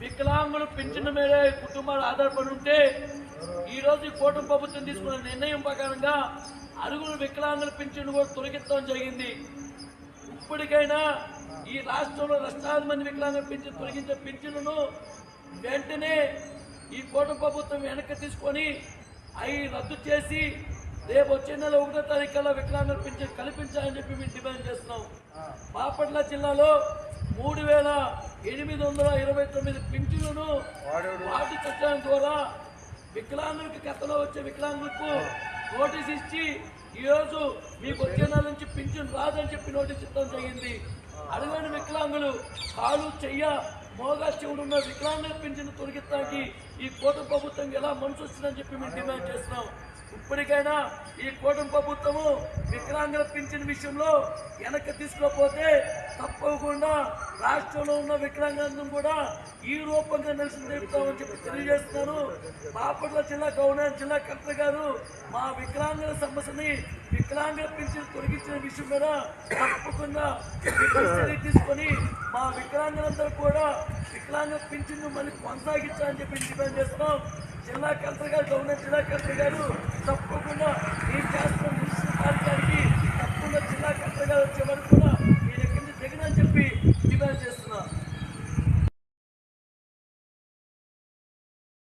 వికలాంగులు పెంచిన మీద కుటుంబాలు ఆధారపడి ఉంటే ఈరోజు రోజు కూటమి ప్రభుత్వం తీసుకున్న నిర్ణయం ప్రకారంగా అరుగులు వికలాంగుల పింఛను కూడా తొలగించడం జరిగింది. ఇప్పటికైనా ఈ రాష్ట్రంలో లక్షలాది మంది వికలాంగుల పింఛను తొలగించే పింఛనును వెంటనే ఈ కూటమి ప్రభుత్వం వెనక్కి తీసుకొని అవి రద్దు చేసి రేపు వచ్చే నెల ఒకటో తారీఖు కల్లా వికలాంగుల పింఛను కల్పించాలని చెప్పి మేము డిమాండ్ చేస్తున్నాం. బాపట్ల జిల్లాలో మూడు వేల ఎనిమిది వందల ఇరవై తొమ్మిది పింఛన్లను వాటి చట్టం ద్వారా వికలాంగులకు గతంలో వచ్చే వికలాంగులకు నోటీస్ ఇచ్చి ఈ రోజు మీకు వచ్చే నెల నుంచి పింఛన్ రాదని చెప్పి నోటీస్ ఇవ్వడం జరిగింది. అడగని వికలాంగులు కాలు చెయ్య మోగా శివుడు ఉన్న వికలాంగుల పింఛను తొలగించడానికి ఈ కూటమి ప్రభుత్వం ఎలా మనసు వచ్చిందని చెప్పి మేము డిమాండ్ చేస్తున్నాం. ఇప్పటికైనా ఈ కూటమి ప్రభుత్వము వికలాంగుల పింఛన్ విషయంలో వెనక్కి తీసుకోకపోతే తప్పకుండా రాష్ట్రంలో ఉన్న వికలాంగులను కూడా ఈ రూపంగా నిరసన తెలుపుతామని చెప్పి తెలియజేస్తున్నాను. బాపట్ల జిల్లా గవర్నర్ జిల్లా కలెక్టర్ గారు మా వికలాంగుల సమస్యని వికలాంగుల పింఛన్ తొలగించిన విషయం మీద తప్పకుండా చర్య తీసుకొని వికలాంగులందరూ కూడా వికలాంగ పింఛన్ను మళ్ళీ కొనసాగించాలని చెప్పి డిమాండ్ చేస్తున్నాం. జిల్లా కలెక్టర్ గారు గవర్నమెంట్ జిల్లా కలెక్టర్ గారు తప్పకుండా ఈ చేస్తున్న మున్సిపాలిటీ తప్పకుండా జిల్లా కలెక్టర్ గారు వచ్చే వరకు కూడా మీ దగ్గర నుంచి దిగనని చెప్పి డిమాండ్ చేస్తున్నాం.